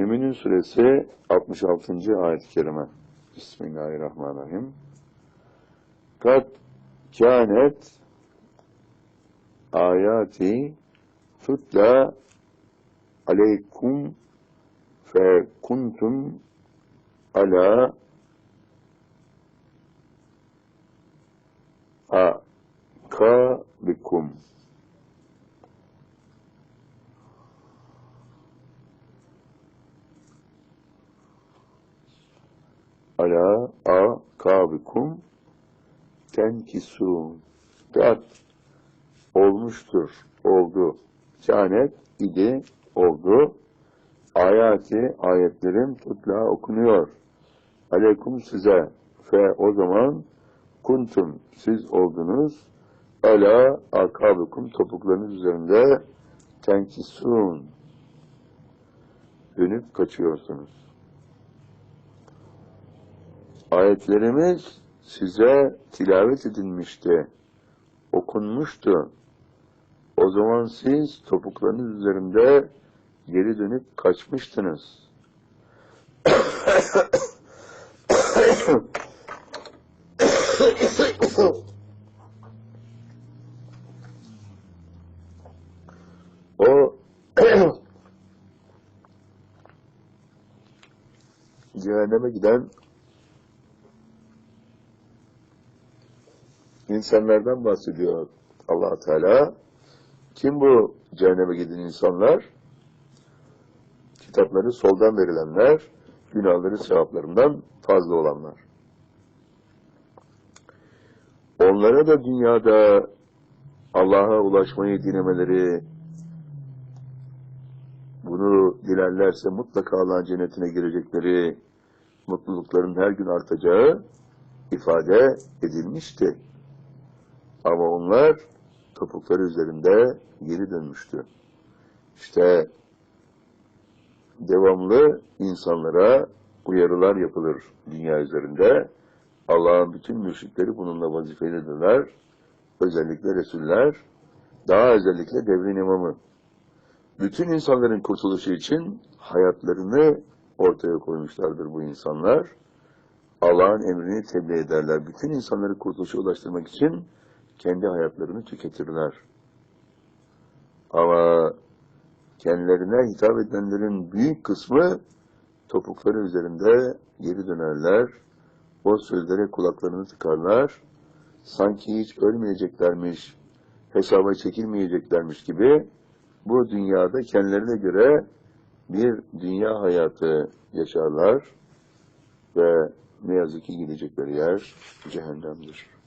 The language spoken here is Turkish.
Müminun suresi 66. ayet-i kerime. Bismillahirrahmanirrahim. Kad kânet ayati tutla aleykum fe kuntum ala akabikum. Ala akabikum tenkisun. Kat olmuştur, oldu. Kânet idi, oldu. Ayati, ayetlerim tutla okunuyor. Aleyküm size. Fe o zaman kuntum, siz oldunuz. Ala akabikum topuklarınız üzerinde tenkisun. Dönüp kaçıyorsunuz. Ayetlerimiz size tilavet edilmişti, okunmuştu. O zaman siz topuklarınız üzerinde geri dönüp kaçmıştınız. o cehenneme giden insanlardan bahsediyor allah Teala. Kim bu cehenneme giden insanlar? Kitapları soldan verilenler, günahları sevaplarından fazla olanlar. Onlara da dünyada Allah'a ulaşmayı dilemeleri, bunu dilerlerse mutlaka Allah'ın cennetine girecekleri, mutlulukların her gün artacağı ifade edilmişti. Ama onlar topukları üzerinde geri dönmüştü. İşte devamlı insanlara uyarılar yapılır dünya üzerinde. Allah'ın bütün müşrikleri bununla vazifelidirler. Özellikle Resuller, daha özellikle devrin imamı. Bütün insanların kurtuluşu için hayatlarını ortaya koymuşlardır bu insanlar. Allah'ın emrini tebliğ ederler. Bütün insanları kurtuluşa ulaştırmak için kendi hayatlarını tüketirler. Ama kendilerine hitap edenlerin büyük kısmı topukları üzerinde geri dönerler. O sözlere kulaklarını tıkarlar. Sanki hiç ölmeyeceklermiş, hesaba çekilmeyeceklermiş gibi bu dünyada kendilerine göre bir dünya hayatı yaşarlar ve ne yazık ki gidecekleri yer cehennemdir.